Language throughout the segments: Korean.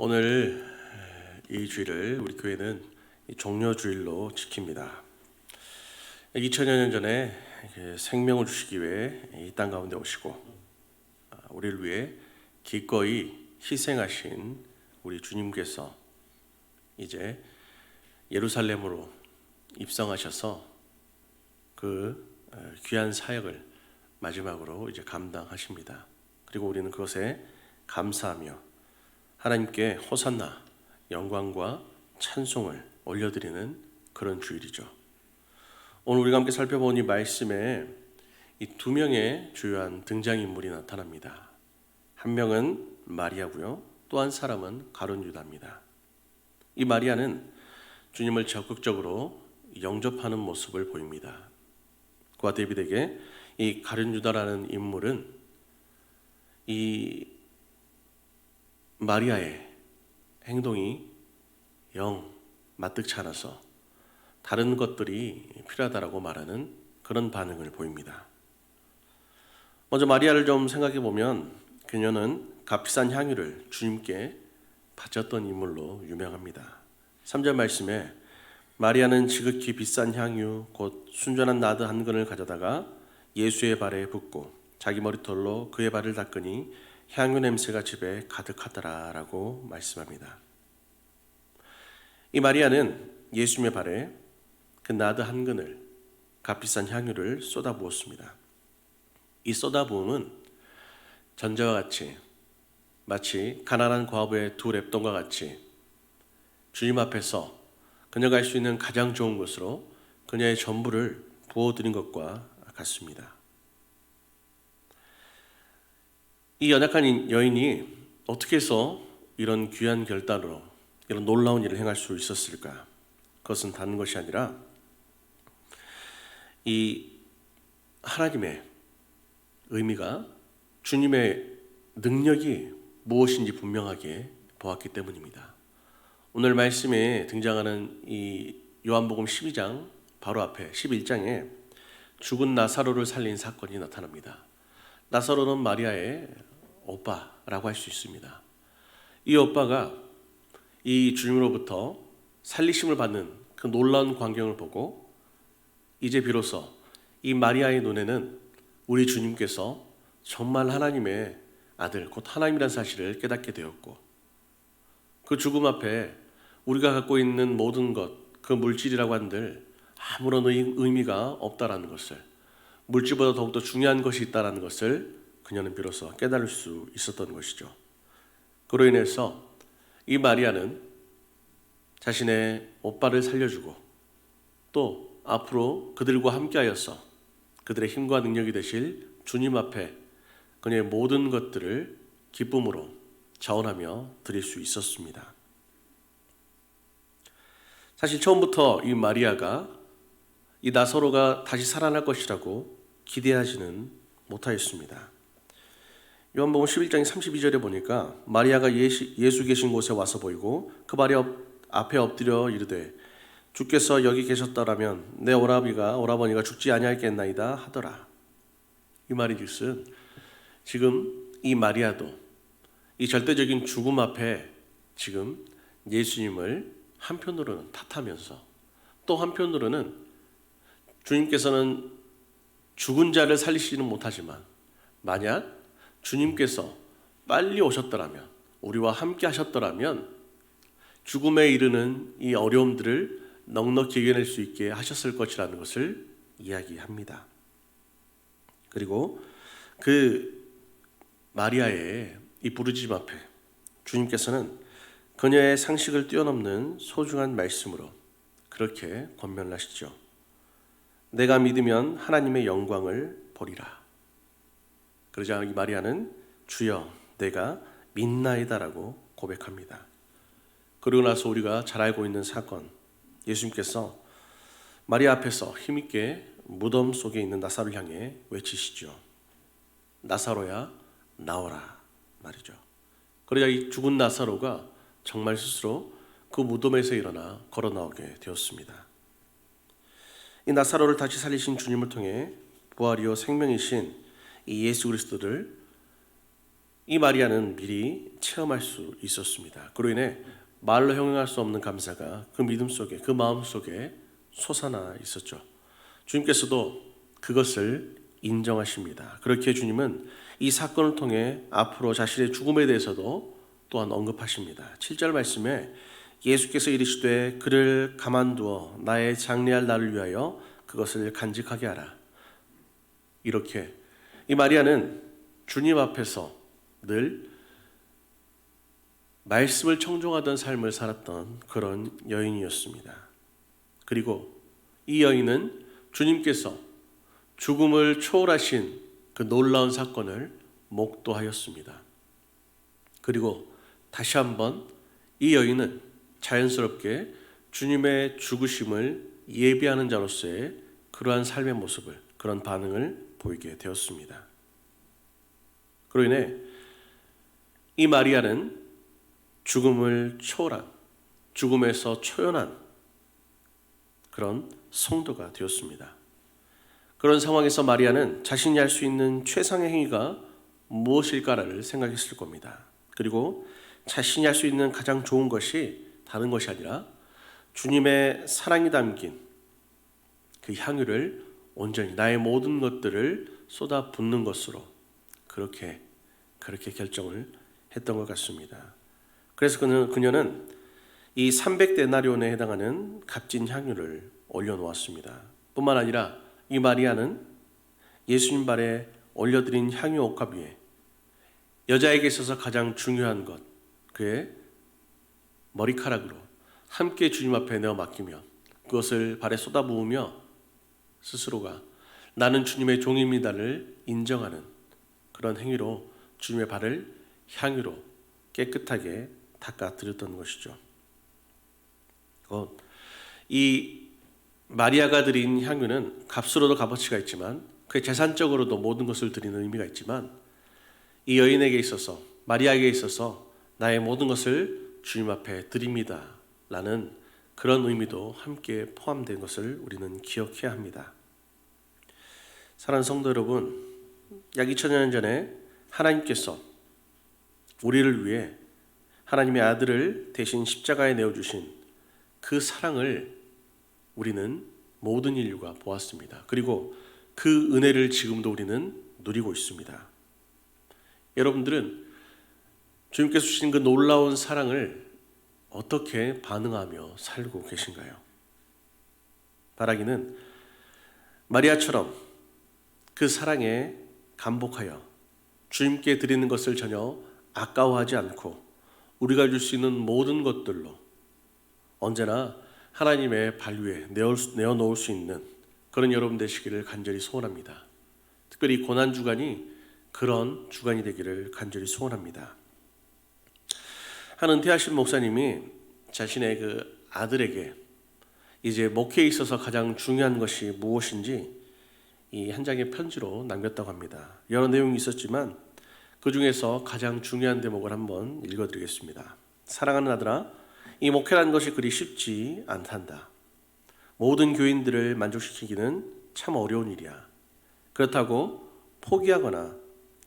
오늘 이 주일을 우리 교회는 이 종려 주일로 지킵니다. 2000여 년 전에 이렇게 생명을 주시기 위해 이 땅 가운데 오시고 아, 우리를 위해 기꺼이 희생하신 우리 주님께서 이제 예루살렘으로 입성하셔서 그 어, 귀한 사역을 마지막으로 이제 감당하십니다. 그리고 우리는 그것에 감사하며 하나님께 호산나 영광과 찬송을 올려드리는 그런 주일이죠. 오늘 우리가 함께 살펴본 이 말씀에 이 두 명의 주요한 등장인물이 나타납니다. 한 명은 마리아고요. 또 한 사람은 가론 유다입니다. 이 마리아는 주님을 적극적으로 영접하는 모습을 보입니다. 그와 대비되게 이 가룟 유다라는 인물은 이 마리아의 행동이 영 마뜩치 않아서 다른 것들이 필요하다라고 말하는 그런 반응을 보입니다. 먼저 마리아를 좀 생각해 보면 그녀는 값비싼 향유를 주님께 바쳤던 인물로 유명합니다. 3절 말씀에 마리아는 지극히 비싼 향유 곧 순전한 나드 한 근을 가져다가 예수의 발에 붓고 자기 머리털로 그의 발을 닦으니 향유 냄새가 집에 가득하더라라고 말씀합니다. 이 마리아는 예수님의 발에 그 나드 한 근을 값비싼 향유를 쏟아 부었습니다. 이 쏟아 부음은 전자와 같이 마치 가난한 과부의 두 랩돈과 같이 주님 앞에서 그녀가 할 수 있는 가장 좋은 것으로 그녀의 전부를 부어드린 것과 같습니다. 이 연약한 여인이 어떻게 해서 이런 귀한 결단으로 이런 놀라운 일을 행할 수 있었을까? 그것은 다른 것이 아니라 이 하나님의 의미가 주님의 능력이 무엇인지 분명하게 보았기 때문입니다. 오늘 말씀에 등장하는 이 요한복음 12장 바로 앞에 11장에 죽은 나사로를 살린 사건이 나타납니다. 나사로는 마리아의 오빠라고 할 수 있습니다. 이 오빠가 이 주님으로부터 살리심을 받는 그 놀라운 광경을 보고 이제 비로소 이 마리아의 눈에는 우리 주님께서 정말 하나님의 아들, 곧 하나님이라는 사실을 깨닫게 되었고 그 죽음 앞에 우리가 갖고 있는 모든 것, 그 물질이라고 한들 아무런 의미가 없다라는 것을 물질보다 더욱더 중요한 것이 있다라는 것을 그녀는 비로소 깨달을 수 있었던 것이죠. 그로 인해서 이 마리아는 자신의 오빠를 살려주고 또 앞으로 그들과 함께하여서 그들의 힘과 능력이 되실 주님 앞에 그녀의 모든 것들을 기쁨으로 자원하며 드릴 수 있었습니다. 사실 처음부터 이 마리아가 이 나사로가 다시 살아날 것이라고 기대하지는 못하였습니다. 요한복음 11장 32절에 보니까 마리아가 예수 계신 곳에 와서 보이고 그 발이 앞에 엎드려 이르되 주께서 여기 계셨더라면 내 오라비가 오라버니가 죽지 아니하겠나이다 하더라. 이 말이 즉슨 지금 이 마리아도 이 절대적인 죽음 앞에 지금 예수님을 한편으로는 탓하면서 또 한편으로는 주님께서는 죽은 자를 살리시는 못하지만 만약 주님께서 빨리 오셨더라면 우리와 함께 하셨더라면 죽음에 이르는 이 어려움들을 넉넉히 이겨낼 수 있게 하셨을 것이라는 것을 이야기합니다. 그리고 그 마리아의 이 부르짖음 앞에 주님께서는 그녀의 상식을 뛰어넘는 소중한 말씀으로 그렇게 권면을 하시죠. 내가 믿으면 하나님의 영광을 보리라. 그러자 이 마리아는 주여 내가 믿나이다라고 고백합니다. 그러고 나서 우리가 잘 알고 있는 사건 예수님께서 마리아 앞에서 힘있게 무덤 속에 있는 나사로를 향해 외치시죠. 나사로야 나오라 말이죠. 그러자 이 죽은 나사로가 정말 스스로 그 무덤에서 일어나 걸어 나오게 되었습니다. 이 나사로를 다시 살리신 주님을 통해 부활이요 생명이신 이 예수 그리스도를 이 마리아는 미리 체험할 수 있었습니다. 그로 인해 말로 형용할 수 없는 감사가 그 믿음 속에 그 마음 속에 솟아나 있었죠. 주님께서도 그것을 인정하십니다. 그렇게 주님은 이 사건을 통해 앞으로 자신의 죽음에 대해서도 또한 언급하십니다. 7절 말씀에 예수께서 이르시되 그를 가만두어 나의 장례할 날을 위하여 그것을 간직하게 하라. 이렇게 이 마리아는 주님 앞에서 늘 말씀을 청종하던 삶을 살았던 그런 여인이었습니다. 그리고 이 여인은 주님께서 죽음을 초월하신 그 놀라운 사건을 목도하였습니다. 그리고 다시 한번 이 여인은 자연스럽게 주님의 죽으심을 예비하는 자로서의 그러한 삶의 모습을 그런 반응을 보이게 되었습니다. 그로 인해 이 마리아는 죽음을 초월한 죽음에서 초연한 그런 성도가 되었습니다. 그런 상황에서 마리아는 자신이 할 수 있는 최상의 행위가 무엇일까를 생각했을 겁니다. 그리고 자신이 할 수 있는 가장 좋은 것이 다른 것이 아니라 주님의 사랑이 담긴 그 향유를 온전히 나의 모든 것들을 쏟아 붓는 것으로 그렇게 그렇게 결정을 했던 것 같습니다. 그래서 그는 그녀는 이 300데나리온에 해당하는 값진 향유를 올려 놓았습니다. 뿐만 아니라 이 마리아는 예수님 발에 올려드린 향유 옥합 위에 여자에게 있어서 가장 중요한 것 그의 머리카락으로 함께 주님 앞에 내어 맡기며 그것을 발에 쏟아 부으며 스스로가 나는 주님의 종입니다를 인정하는 그런 행위로 주님의 발을 향유로 깨끗하게 닦아 드렸던 것이죠. 이 마리아가 드린 향유는 값으로도 값어치가 있지만 그 재산적으로도 모든 것을 드리는 의미가 있지만 이 여인에게 있어서 마리아에게 있어서 나의 모든 것을 주님 앞에 드립니다. 라는 그런 의미도 함께 포함된 것을 우리는 기억해야 합니다. 사랑하는 성도 여러분, 약 2000년 전에 하나님께서 우리를 위해 하나님의 아들을 대신 십자가에 내어 주신 그 사랑을 우리는 모든 인류가 보았습니다. 그리고 그 은혜를 지금도 우리는 누리고 있습니다. 여러분들은 주님께서 주신 그 놀라운 사랑을 어떻게 반응하며 살고 계신가요? 바라기는 마리아처럼 그 사랑에 감복하여 주님께 드리는 것을 전혀 아까워하지 않고 우리가 줄 수 있는 모든 것들로 언제나 하나님의 발 위에 내어 놓을 수 있는 그런 여러분 되시기를 간절히 소원합니다. 특별히 고난 주간이 그런 주간이 되기를 간절히 소원합니다. 한 은퇴하신 목사님이 자신의 그 아들에게 이제 목회에 있어서 가장 중요한 것이 무엇인지 이 한 장의 편지로 남겼다고 합니다. 여러 내용이 있었지만 그 중에서 가장 중요한 대목을 한번 읽어드리겠습니다. 사랑하는 아들아, 이 목회라는 것이 그리 쉽지 않단다. 모든 교인들을 만족시키기는 참 어려운 일이야. 그렇다고 포기하거나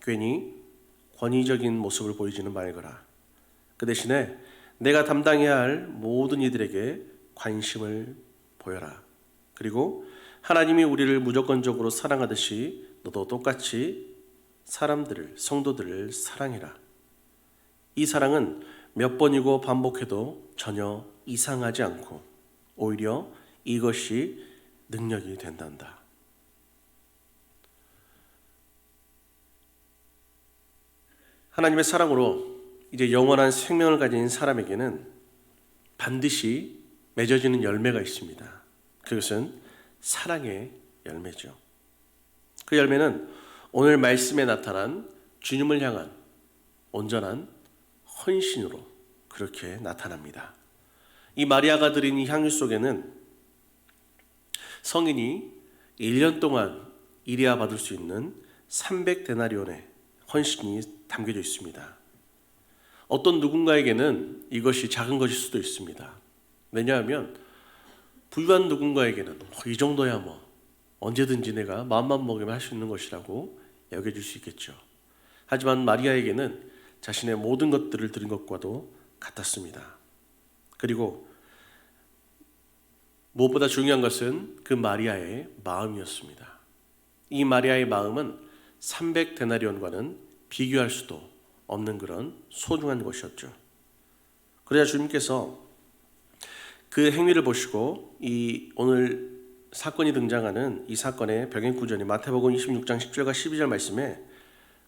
괜히 권위적인 모습을 보이지는 말거라. 그 대신에 내가 담당해야 할 모든 이들에게 관심을 보여라. 그리고 하나님이 우리를 무조건적으로 사랑하듯이 너도 똑같이 사람들을, 성도들을 사랑해라. 이 사랑은 몇 번이고 반복해도 전혀 이상하지 않고 오히려 이것이 능력이 된단다. 하나님의 사랑으로 이제 영원한 생명을 가진 사람에게는 반드시 맺어지는 열매가 있습니다. 그것은 사랑의 열매죠. 그 열매는 오늘 말씀에 나타난 주님을 향한 온전한 헌신으로 그렇게 나타납니다. 이 마리아가 드린 이 향유 속에는 성인이 1년 동안 일해야 받을 수 있는 300데나리온의 헌신이 담겨져 있습니다. 어떤 누군가에게는 이것이 작은 것일 수도 있습니다. 왜냐하면 부유한 누군가에게는 이 정도야 뭐 언제든지 내가 마음만 먹으면 할 수 있는 것이라고 여겨질 수 있겠죠. 하지만 마리아에게는 자신의 모든 것들을 드린 것과도 같았습니다. 그리고 무엇보다 중요한 것은 그 마리아의 마음이었습니다. 이 마리아의 마음은 300데나리온과는 비교할 수도 없는 그런 소중한 것이었죠. 그래야 주님께서 그 행위를 보시고 이 오늘 사건이 등장하는 이 사건의 병행 구절이 마태복음 26장 10절과 12절 말씀에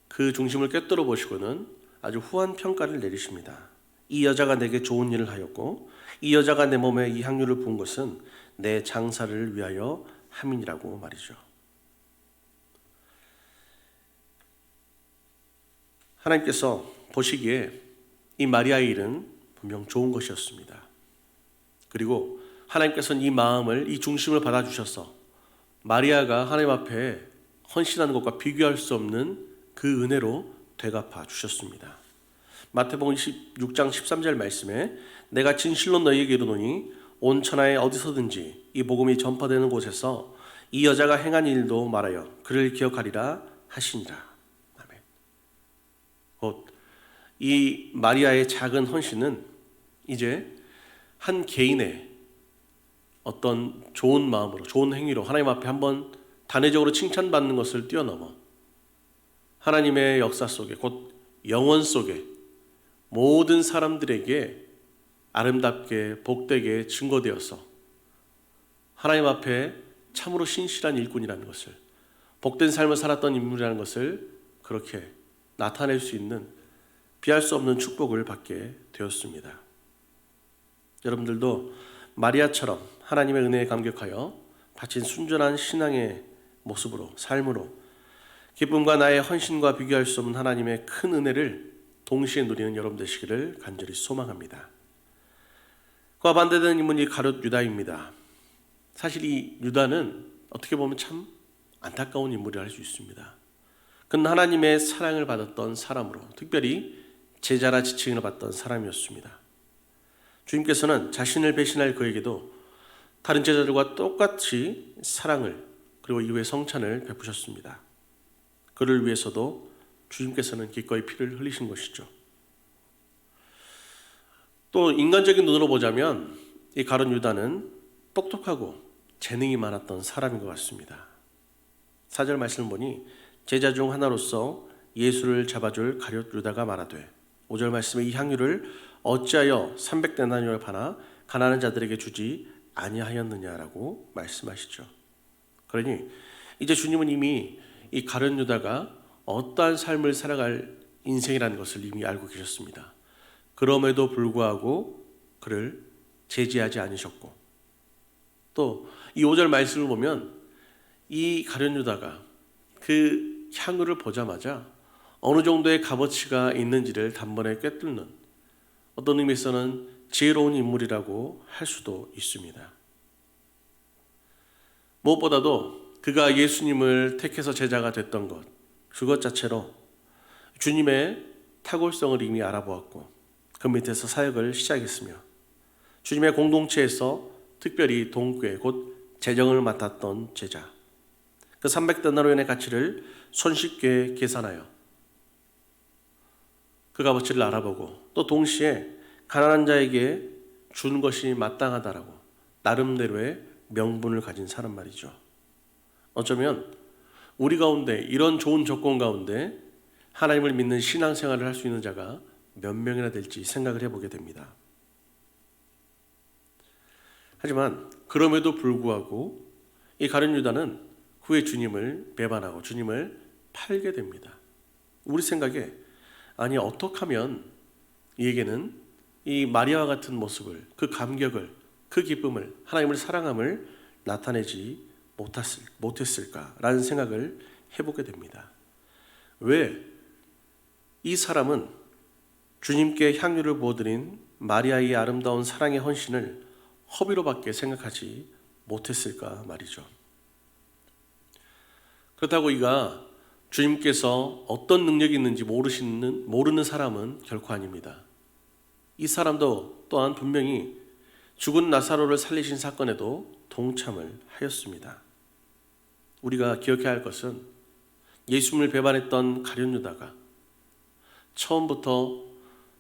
그 중심을 꿰뚫어 보시고는 아주 후한 평가를 내리십니다. 이 여자가 내게 좋은 일을 하였고 이 여자가 내 몸에 이 향유를 부은 것은 내 장사를 위하여 함이니라고 말이죠. 하나님께서 보시기에 이 마리아의 일은 분명 좋은 것이었습니다. 그리고 하나님께서는 이 마음을 이 중심을 받아 주셔서 마리아가 하나님 앞에 헌신하는 것과 비교할 수 없는 그 은혜로 되갚아 주셨습니다. 마태복음 16장 13절 말씀에 내가 진실로 너희에게 이르노니 온 천하에 어디서든지 이 복음이 전파되는 곳에서 이 여자가 행한 일도 말하여 그를 기억하리라 하시니라. 아멘. 곧이 마리아의 작은 헌신은 이제 한 개인의 어떤 좋은 마음으로 좋은 행위로 하나님 앞에 한번 단회적으로 칭찬받는 것을 뛰어넘어 하나님의 역사 속에 곧 영원 속에 모든 사람들에게 아름답게 복되게 증거되어서 하나님 앞에 참으로 신실한 일꾼이라는 것을 복된 삶을 살았던 인물이라는 것을 그렇게 나타낼 수 있는 비할 수 없는 축복을 받게 되었습니다. 여러분들도 마리아처럼 하나님의 은혜에 감격하여 바친 순전한 신앙의 모습으로 삶으로 기쁨과 나의 헌신과 비교할 수 없는 하나님의 큰 은혜를 동시에 누리는 여러분 되시기를 간절히 소망합니다. 그와 반대되는 인물이 가룟 유다입니다. 사실 이 유다는 어떻게 보면 참 안타까운 인물이라 할수 있습니다. 그는 하나님의 사랑을 받았던 사람으로 특별히 제자라 지칭을 받던 사람이었습니다. 주님께서는 자신을 배신할 그에게도 다른 제자들과 똑같이 사랑을 그리고 이후에 성찬을 베푸셨습니다. 그를 위해서도 주님께서는 기꺼이 피를 흘리신 것이죠. 또 인간적인 눈으로 보자면 이 가론 유다는 똑똑하고 재능이 많았던 사람인 것 같습니다. 사절 말씀을 보니 제자 중 하나로서 예수를 잡아줄 가룟 유다가 말하되 5절 말씀에 이 향유를 어찌하여 300데나리온을 파나 가난한 자들에게 주지 아니하였느냐라고 말씀하시죠. 그러니 이제 주님은 이미 이 가룟 유다가 어떠한 삶을 살아갈 인생이라는 것을 이미 알고 계셨습니다. 그럼에도 불구하고 그를 제지하지 않으셨고 또 이 5절 말씀을 보면 이 가룟 유다가 그 향유를 보자마자 어느 정도의 값어치가 있는지를 단번에 꿰뚫는 어떤 의미에서는 지혜로운 인물이라고 할 수도 있습니다. 무엇보다도 그가 예수님을 택해서 제자가 됐던 것, 그것 자체로 주님의 탁월성을 이미 알아보았고 그 밑에서 사역을 시작했으며 주님의 공동체에서 특별히 동교회 곧 재정을 맡았던 제자 그 300데나리온의 가치를 손쉽게 계산하여 그 값어치를 알아보고 또 동시에 가난한 자에게 주는 것이 마땅하다라고 나름대로의 명분을 가진 사람 말이죠. 어쩌면 우리 가운데 이런 좋은 조건 가운데 하나님을 믿는 신앙생활을 할 수 있는 자가 몇 명이나 될지 생각을 해보게 됩니다. 하지만 그럼에도 불구하고 이 가룟 유다는 후에 주님을 배반하고 주님을 팔게 됩니다. 우리 생각에 아니 어떻게 하면 이에게는 이 마리아와 같은 모습을 그 감격을 그 기쁨을 하나님을 사랑함을 나타내지 못했을, 못했을까라는 생각을 해보게 됩니다. 왜 이 사람은 주님께 향유를 부어드린 마리아의 아름다운 사랑의 헌신을 허비로밖에 생각하지 못했을까 말이죠. 그렇다고 이가 주님께서 어떤 능력이 있는지 모르시는 모르는 사람은 결코 아닙니다. 이 사람도 또한 분명히 죽은 나사로를 살리신 사건에도 동참을 하였습니다. 우리가 기억해야 할 것은 예수님을 배반했던 가룟 유다가 처음부터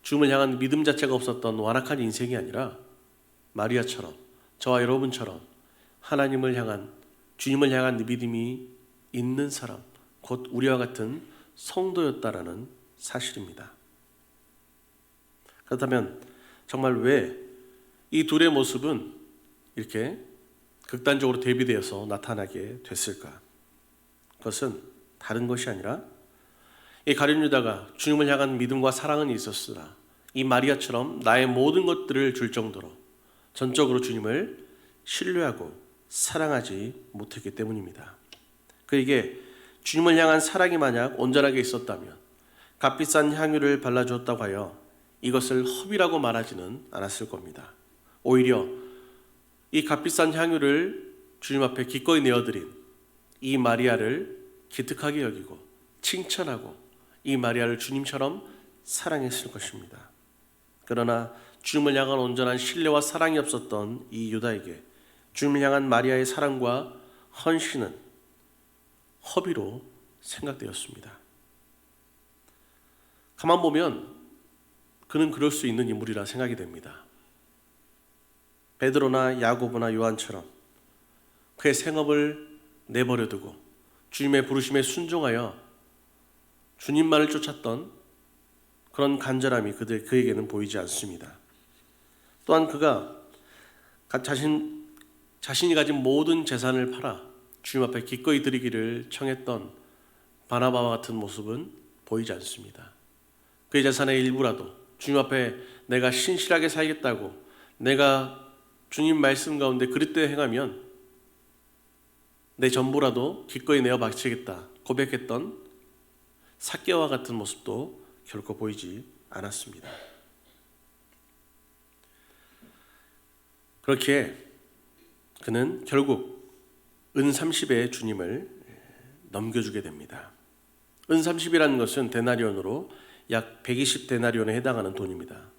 주님을 향한 믿음 자체가 없었던 완악한 인생이 아니라 마리아처럼 저와 여러분처럼 하나님을 향한 주님을 향한 믿음이 있는 사람, 곧 우리와 같은 성도였다라는 사실입니다. 그렇다면 정말 왜 이 둘의 모습은 이렇게 극단적으로 대비되어서 나타나게 됐을까? 그것은 다른 것이 아니라 이 가룟 유다가 주님을 향한 믿음과 사랑은 있었으나 이 마리아처럼 나의 모든 것들을 줄 정도로 전적으로 주님을 신뢰하고 사랑하지 못했기 때문입니다. 그에게 주님을 향한 사랑이 만약 온전하게 있었다면 값비싼 향유를 발라주었다고 하여 이것을 허비라고 말하지는 않았을 겁니다. 오히려 이 값비싼 향유를 주님 앞에 기꺼이 내어드린 이 마리아를 기특하게 여기고 칭찬하고 이 마리아를 주님처럼 사랑했을 것입니다. 그러나 주님을 향한 온전한 신뢰와 사랑이 없었던 이 유다에게 주님을 향한 마리아의 사랑과 헌신은 허비로 생각되었습니다. 가만 보면 그는 그럴 수 있는 인물이라 생각이 됩니다. 베드로나 야고보나 요한처럼 그의 생업을 내버려 두고 주님의 부르심에 순종하여 주님만을 쫓았던 그런 간절함이 그들 그에게는 보이지 않습니다. 또한 그가 자신 자신이 가진 모든 재산을 팔아 주님 앞에 기꺼이 드리기를 청했던 바나바와 같은 모습은 보이지 않습니다. 그의 재산의 일부라도 주님 앞에 내가 신실하게 살겠다고 내가 주님 말씀 가운데 그릇되어 행하면 내 전부라도 기꺼이 내어 바치겠다 고백했던 사개와 같은 모습도 결코 보이지 않았습니다. 그렇게 그는 결국 은 30의 주님을 넘겨주게 됩니다. 은 30이라는 것은 데나리온으로 약 120데나리온에 해당하는 돈입니다.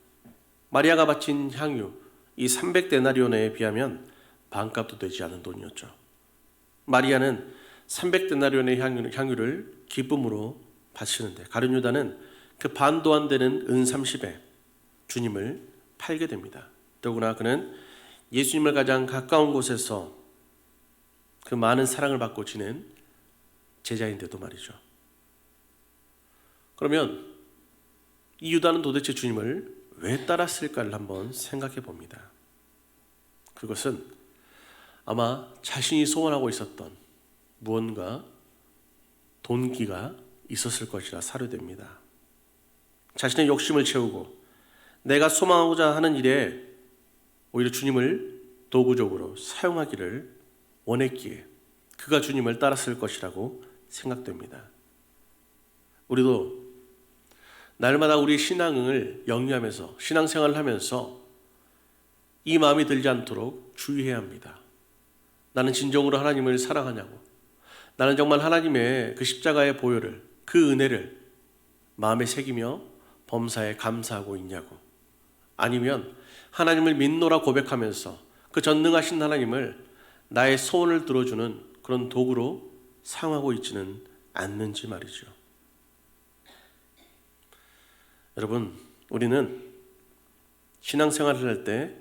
마리아가 바친 향유 이 300데나리온에 비하면 반값도 되지 않은 돈이었죠. 마리아는 300데나리온의 향유, 향유를 기쁨으로 바치는데 가룟 유다는 그 반도 안 되는 은 30에 주님을 팔게 됩니다. 더구나 그는 예수님을 가장 가까운 곳에서 그 많은 사랑을 받고 지낸 제자인데도 말이죠. 그러면 이 유다는 도대체 주님을 왜 따랐을까를 한번 생각해 봅니다. 그것은 아마 자신이 소원하고 있었던 무언가 동기가 있었을 것이라 사료됩니다. 자신의 욕심을 채우고 내가 소망하고자 하는 일에 오히려 주님을 도구적으로 사용하기를 원했기에 그가 주님을 따랐을 것이라고 생각됩니다. 우리도 날마다 우리 신앙을 영위하면서 신앙생활을 하면서 이 마음이 들지 않도록 주의해야 합니다. 나는 진정으로 하나님을 사랑하냐고. 나는 정말 하나님의 그 십자가의 보혈을, 그 은혜를 마음에 새기며 범사에 감사하고 있냐고. 아니면 하나님을 믿노라 고백하면서 그 전능하신 하나님을 나의 소원을 들어주는 그런 도구로 사용하고 있지는 않는지 말이죠. 여러분, 우리는 신앙생활을 할 때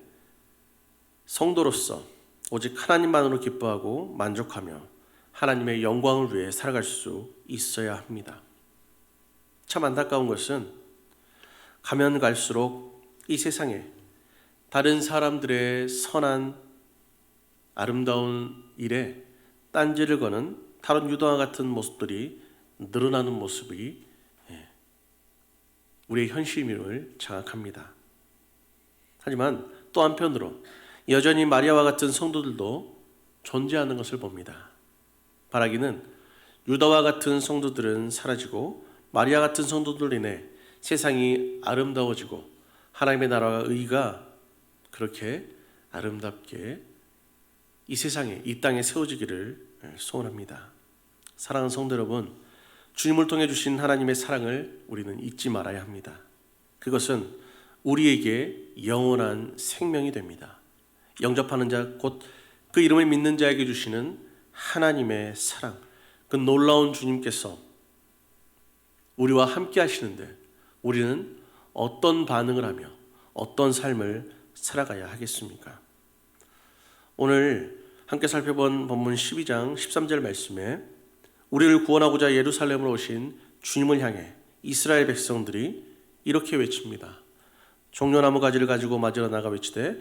성도로서 오직 하나님만으로 기뻐하고 만족하며 하나님의 영광을 위해 살아갈 수 있어야 합니다. 참 안타까운 것은 가면 갈수록 이 세상에 다른 사람들의 선한 아름다운 일에 딴지를 거는 다른 유다와 같은 모습들이 늘어나는 모습이 우리의 현실임을 장악합니다. 하지만 또 한편으로 여전히 마리아와 같은 성도들도 존재하는 것을 봅니다. 바라기는 유다와 같은 성도들은 사라지고 마리아 같은 성도들 인해 세상이 아름다워지고 하나님의 나라와 의가 그렇게 아름답게 이 세상에 이 땅에 세워지기를 소원합니다. 사랑하는 성도 여러분, 주님을 통해 주신 하나님의 사랑을 우리는 잊지 말아야 합니다. 그것은 우리에게 영원한 생명이 됩니다. 영접하는 자, 곧 그 이름을 믿는 자에게 주시는 하나님의 사랑, 그 놀라운 주님께서 우리와 함께 하시는데 우리는 어떤 반응을 하며 어떤 삶을 살아가야 하겠습니까? 오늘 함께 살펴본 본문 12장 13절 말씀에 우리를 구원하고자 예루살렘으로 오신 주님을 향해 이스라엘 백성들이 이렇게 외칩니다. 종려나무 가지를 가지고 맞으러 나가 외치되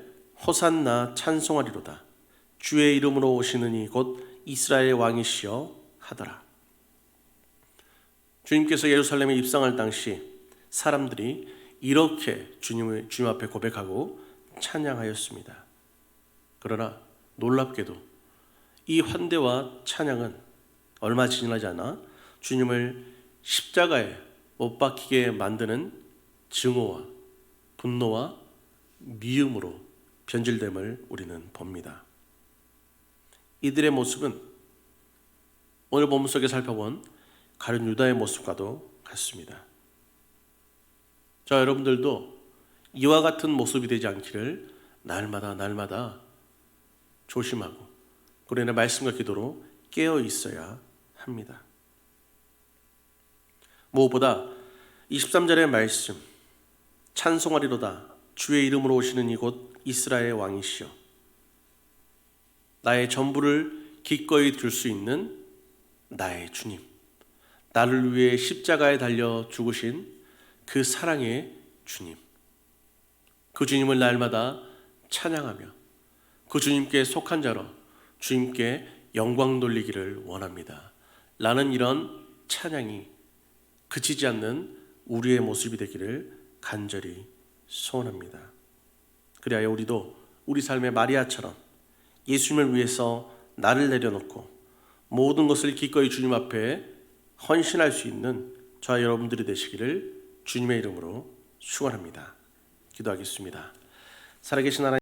호산나 찬송하리로다. 주의 이름으로 오시는 이곧 이스라엘 왕이시여 하더라. 주님께서 예루살렘에 입성할 당시 사람들이 이렇게 주님을 주님 앞에 고백하고 찬양하였습니다. 그러나 놀랍게도 이 환대와 찬양은 얼마 지나지 않아 주님을 십자가에 못 박히게 만드는 증오와 분노와 미움으로 변질됨을 우리는 봅니다. 이들의 모습은 오늘 본문 속에 살펴본 가룟 유다의 모습과도 같습니다. 자, 여러분들도 이와 같은 모습이 되지 않기를 날마다 날마다 조심하고 그러나 말씀과 기도로 깨어 있어야 합니다. 무엇보다 23절의 말씀 찬송하리로다. 주의 이름으로 오시는 이곳 이스라엘 왕이시여. 나의 전부를 기꺼이 들 수 있는 나의 주님. 나를 위해 십자가에 달려 죽으신 그 사랑의 주님. 그 주님을 날마다 찬양하며 그 주님께 속한 자로 주님께 영광 돌리기를 원합니다. 라는 이런 찬양이 그치지 않는 우리의 모습이 되기를 간절히 소원합니다. 그리하여 우리도 우리 삶의 마리아처럼 예수님을 위해서 나를 내려놓고 모든 것을 기꺼이 주님 앞에 헌신할 수 있는 저와 여러분들이 되시기를 주님의 이름으로 축원합니다. 기도하겠습니다. 살아계신 하나님